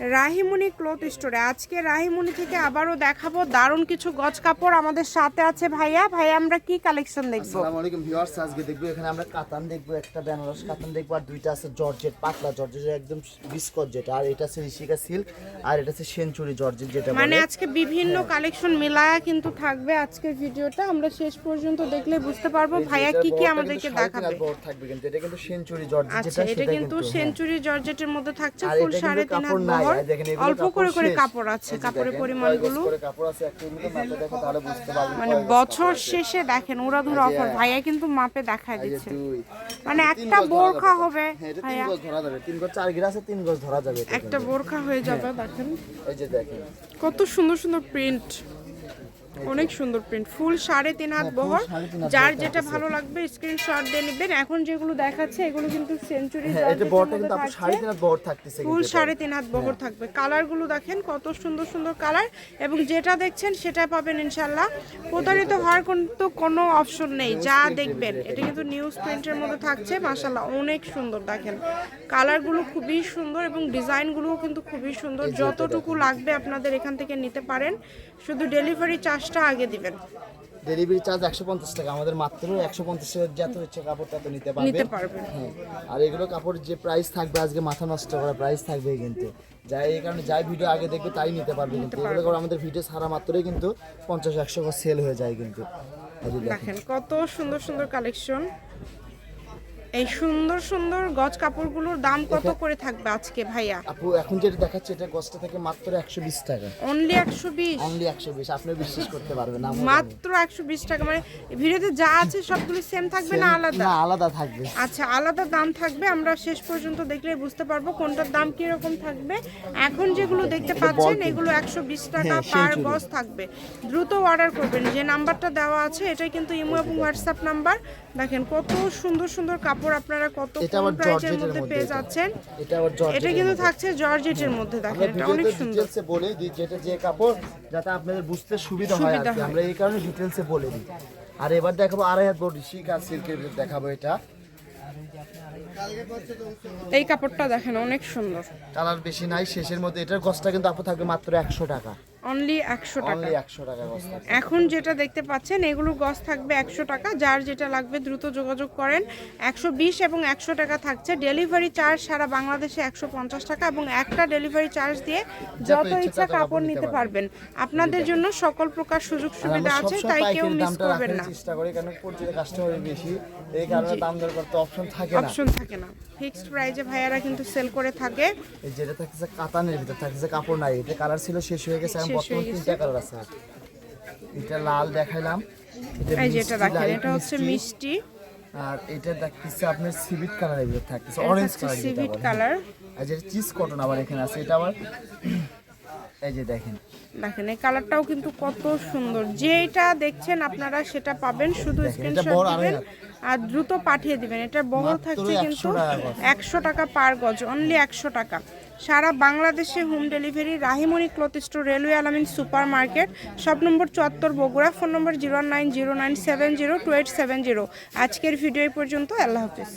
রাহিমুনি cloth স্টোরে। আজকে রাহিমুনি থেকে আবারও দেখাবো দারুণ কিছু গজ কাপড় আমাদের সাথে আছে ভাইয়া। ভাইয়া আমরা কি কালেকশন দেখব? আসসালামু আলাইকুম ভিউয়ার্স আজকে দেখব এখানে আমরা কাতান দেখব একটা বেনারস কাতান দেখব আর দুইটা আছে জর্জেট পাতলা জর্জেট একদম বিস্কট যেটা। আর এটা আছে ঋষিকা সিল্ক আর এটা আছে সেঞ্চুরি জর্জেট যেটা মানে আজকে বিভিন্ন কালেকশন মেলায়া কিন্তু থাকবে আজকের ভিডিওটা। আমরা শেষ পর্যন্ত দেখলে বুঝতে পারব ভাইয়া কি কি আমাদেরকে দেখাবে। থাকবে কিন্তু এটা কিন্তু সেঞ্চুরি জর্জেট আচ্ছা, যেটা সেটা কিন্তু হ্যাঁ। সেঞ্চুরি জর্জেটের মধ্যে থাকছে ফুল 3500 কাপড় এগুলো অল্প করে করে কাপড় আছে কাপড়ের পরিমাণগুলো। মানে বছর শেষে দেখেন ওরা যে অফার। ভাইয়া কিন্তু মাপে দেখায় দিচ্ছে। মানে একটা বোরখা হবে হ্যাঁ, এটা তিন ভাইয়া। ধরা যাবে। তিন গজ চার গিরা আছে তিন গজ ধরা যাবে একটা বোরখা হয়ে যাবে দেখেন। এই যে দেখেন। কত সুন্দর সুন্দর প্রিন্ট অনেক সুন্দর প্রিন্ট ফুল সাড়ে তিন হাত হ্যাঁ, বহর। যার যেটা ভালো লাগবে স্ক্রিনশট দিয়ে নেবেন। এখন যেগুলো দেখাচ্ছে এগুলো কিন্তু সেঞ্চুরি হ্যাঁ ফুল সাড়ে তিন হাত বহর থাকবে। কালারগুলো দেখেন কত সুন্দর সুন্দর কালার। এবং যেটা দেখছেন সেটা পাবেন ইনশাল্লাহ প্রতারিত হওয়ার কিন্তু কোনো অপশন নেই যা দেখবেন। এটা কিন্তু নিউজ প্রিন্টের মধ্যে থাকছে মাশাল্লাহ অনেক সুন্দর দেখেন। কালারগুলো খুবই সুন্দর এবং ডিজাইনগুলোও কিন্তু খুবই সুন্দর। যতটুকু লাগবে আপনাদের এখান থেকে নিতে পারেন। শুধু ডেলিভারি চার্জটা আগে দিবেন। ডেলিভারি চার্জ একশো পঞ্চাশ টাকা। আমাদের মাত্র একশো পঞ্চাশ টাকা যত হচ্ছে কাপড় তত নিতে পারবে নিতে পারবে হ্যাঁ। আর এগুলো কাপড় যে প্রাইস থাকবে আজকে মাথা নষ্ট করা প্রাইস থাকবে কিন্তু। যাই এই কারণে যাই ভিডিও আগে দেখবে তাই নিতে পারবে কিন্তু। এগুলো করে আমাদের ভিডিও সারা মাত্রই কিন্তু পঞ্চাশ একশো করে সেল হয়ে যায় কিন্তু। দেখেন কত সুন্দর সুন্দর কালেকশন এই সুন্দর সুন্দর গজ কাপড়গুলোর দাম কত করে থাকবে আজকে ভাইয়া? আপু এখন যেটা দেখাচ্ছে এটা গছটা থেকে মাত্র একশো বিশ টাকা। অনলি একশো বিশ? অনলি একশো বিশ আপনি বিশ্বাস করতে পারবেন না মাত্র একশো বিশ টাকা মানে ভিডিওতে যা আছে সবগুলো সেম থাকবে না আলাদা? না আলাদা থাকবে। আচ্ছা আলাদা দাম থাকবে আমরা শেষ পর্যন্ত দেখলে বুঝতে পারব কোনটার দাম কীরকম থাকবে। এখন যেগুলো দেখতে পাচ্ছেন এগুলো একশো বিশ টাকা হ্যাঁ, পার। গজ থাকবে। দ্রুত অর্ডার করবেন যে নাম্বারটা দেওয়া আছে এটাই কিন্তু ইমো এবং হোয়াটসঅ্যাপ নাম্বার দেখেন কত সুন্দর সুন্দর কাপড় আপনারা কত কম প্রাইসের জর্জেটের মধ্যে পেয়ে যাচ্ছেন। এটা কিন্তু। থাকছে জর্জেটের মধ্যে দেখেন এটা অনেক সুন্দর। বলে দিই যেটা যে কাপড় যাতে আপনাদের বুঝতে সুবিধা হয়। আমরা এই কারণে ডিটেলসে বলে দিই। আর এবার দেখাবো আড়াই হাত বডি শিক আর সিল্কের দেখাবো এটা। এই কাপড়টা দেখেন অনেক সুন্দর। কালার বেশি নাই শেষের মধ্যে এটার গছটা কিন্তু আপু থাকবে মাত্র একশো টাকা। অনলি একশো টাকা। একশো টাকা এখন যেটা দেখতে পাচ্ছেন এগুলো গজ থাকবে একশো টাকা। যার যেটা লাগবে দ্রুত যোগাযোগ করেন। একশো বিশ এবং একশো টাকা থাকছে। ডেলিভারি চার্জ সারা বাংলাদেশে একশো পঞ্চাশ টাকা এবং একটা ডেলিভারি চার্জ দিয়ে যত ইচ্ছা কাপড় নিতে পারবেন। আপনাদের জন্য সকল প্রকার সুযোগ সুবিধা আছে তাই কেউ মিস করবেন না। চেষ্টা করি কারণ পরিচিত কাস্টমার বেশি। এই কারণে দাম দর করতে অপশন থাকে না। অপশন থাকে না। ফিক্সড প্রাইজে ভাইয়ারা কিন্তু সেল করে থাকে। এই যেটা থাকতেছে কাতানের ভিতর থাকতেছে কাপড় নাই। এটা কালার ছিল শেষ হয়ে গেছে শেষ হয়ে কালার এটা লাল দেখাইলাম। এই মিষ্টি, দেখেন এটা হচ্ছে মিষ্টি। আর এটা দেখতেছে আপনার সিভিট ভিতর থাকতেছে অরেঞ্জ কালার সিভিট কালার আর যেটা চিজ কটন আবার এখানে আছে এটা আবার এই যে দেখেন। দেখেন এই কালারটাও কিন্তু কত সুন্দর। যেটা দেখছেন আপনারা সেটা পাবেন শুধু স্ক্রিনশট দিবেন আর দ্রুত পাঠিয়ে দিবেন। এটা বহর থাকছে কিন্তু একশো টাকা পার গজ অনলি একশো টাকা। সারা বাংলাদেশে home delivery Rahimoni cloth store, railway Alamin supermarket সব নম্বর চুয়াত্তর Bogura, phone number zero nine zero nine seven zero two eight seven zero. আজকের ভিডিও পর্যন্ত, আল্লাহ হাফিজ।